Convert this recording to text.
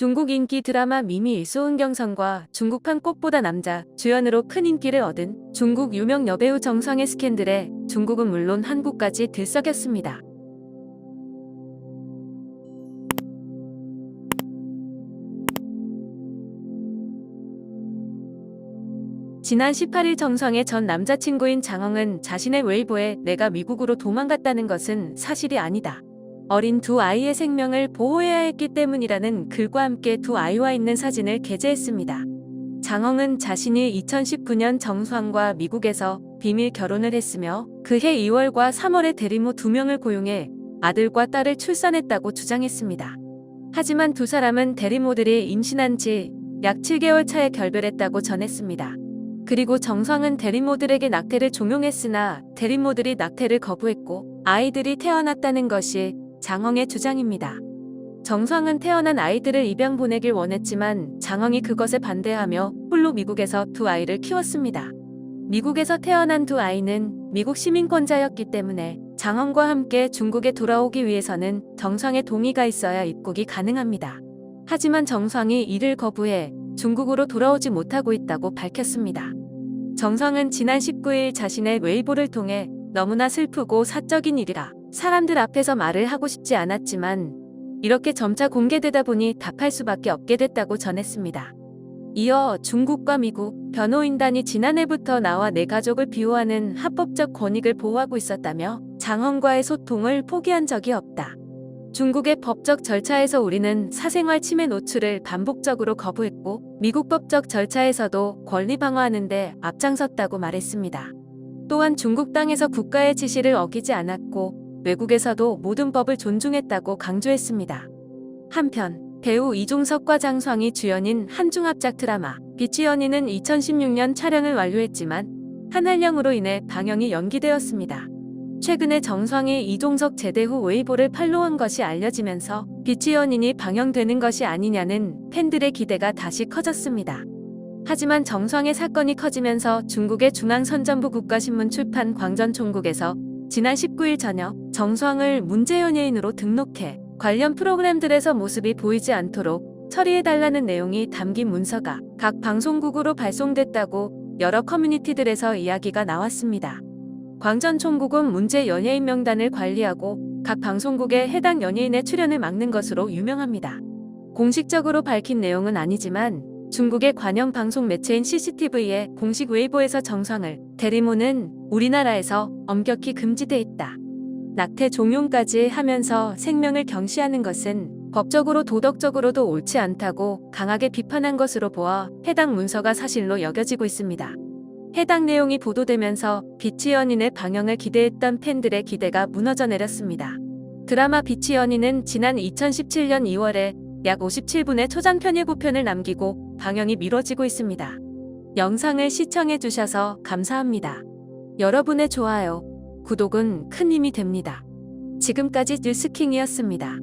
중국 인기 드라마 미미 소은경선과 중국판 꽃보다 남자 주연으로 큰 인기를 얻은 중국 유명 여배우 정성의 스캔들에 중국은 물론 한국까지 들썩였습니다. 지난 18일 정성의 전 남자친구인 장엉은 자신의 웨이보에 내가 미국으로 도망갔다는 것은 사실이 아니다. 어린 두 아이의 생명을 보호해야 했기 때문이라는 글과 함께 두 아이와 있는 사진을 게재했습니다. 장엉은 자신이 2019년 정수환과 미국에서 비밀 결혼을 했으며 그해 2월과 3월에 대리모 두 명을 고용해 아들과 딸을 출산했다고 주장했습니다. 하지만 두 사람은 대리모들이 임신한 지 약 7개월 차에 결별했다고 전했습니다. 그리고 정성은 대리모들에게 낙태를 종용했으나 대리모들이 낙태를 거부했고 아이들이 태어났다는 것이 장엉의 주장입니다. 정성은 태어난 아이들을 입양 보내길 원했지만 장엉이 그것에 반대하며 홀로 미국에서 두 아이를 키웠습니다. 미국에서 태어난 두 아이는 미국 시민권자였기 때문에 장엉과 함께 중국에 돌아오기 위해서는 정성의 동의가 있어야 입국이 가능합니다. 하지만 정성이 이를 거부해 중국으로 돌아오지 못하고 있다고 밝혔습니다. 정성은 지난 19일 자신의 웨이보를 통해 너무나 슬프고 사적인 일이라 사람들 앞에서 말을 하고 싶지 않았지만 이렇게 점차 공개되다 보니 답할 수밖에 없게 됐다고 전했습니다. 이어 중국과 미국 변호인단이 지난해부터 나와 내 가족을 비호하는 합법적 권익을 보호하고 있었다며 장헌과의 소통을 포기한 적이 없다. 중국의 법적 절차에서 우리는 사생활 침해 노출을 반복적으로 거부했고 미국 법적 절차에서도 권리 방어하는데 앞장섰다고 말했습니다. 또한 중국 땅에서 국가의 지시를 어기지 않았고 외국에서도 모든 법을 존중했다고 강조했습니다. 한편 배우 이종석과 장성이 주연인 한중합작 드라마 빛의 연인은 2016년 촬영을 완료했지만 한한령으로 인해 방영이 연기되었습니다. 최근에 정성이 이종석 제대 후 웨이보를 팔로우한 것이 알려지면서 빛의 연인이 방영되는 것이 아니냐는 팬들의 기대가 다시 커졌습니다. 하지만 정성의 사건이 커지면서 중국의 중앙선전부 국가신문 출판 광전총국에서 지난 19일 저녁 정성을 문제 연예인으로 등록해 관련 프로그램들에서 모습이 보이지 않도록 처리해달라는 내용이 담긴 문서가 각 방송국으로 발송됐다고 여러 커뮤니티들에서 이야기가 나왔습니다. 광전총국은 문제 연예인 명단을 관리하고 각 방송국에 해당 연예인의 출연을 막는 것으로 유명합니다. 공식적으로 밝힌 내용은 아니지만 중국의 관영 방송 매체인 CCTV의 공식 웨이보에서 정상을 대리모는 우리나라에서 엄격히 금지돼 있다. 낙태 종용까지 하면서 생명을 경시하는 것은 법적으로 도덕적으로도 옳지 않다고 강하게 비판한 것으로 보아 해당 문서가 사실로 여겨지고 있습니다. 해당 내용이 보도되면서 빛의 연인의 방영을 기대했던 팬들의 기대가 무너져 내렸습니다. 드라마 빛의 연인은 지난 2017년 2월에 약 57분의 초장편 예고편을 남기고 방영이 미뤄지고 있습니다. 영상을 시청해 주셔서 감사합니다. 여러분의 좋아요, 구독은 큰 힘이 됩니다. 지금까지 뉴스킹이었습니다.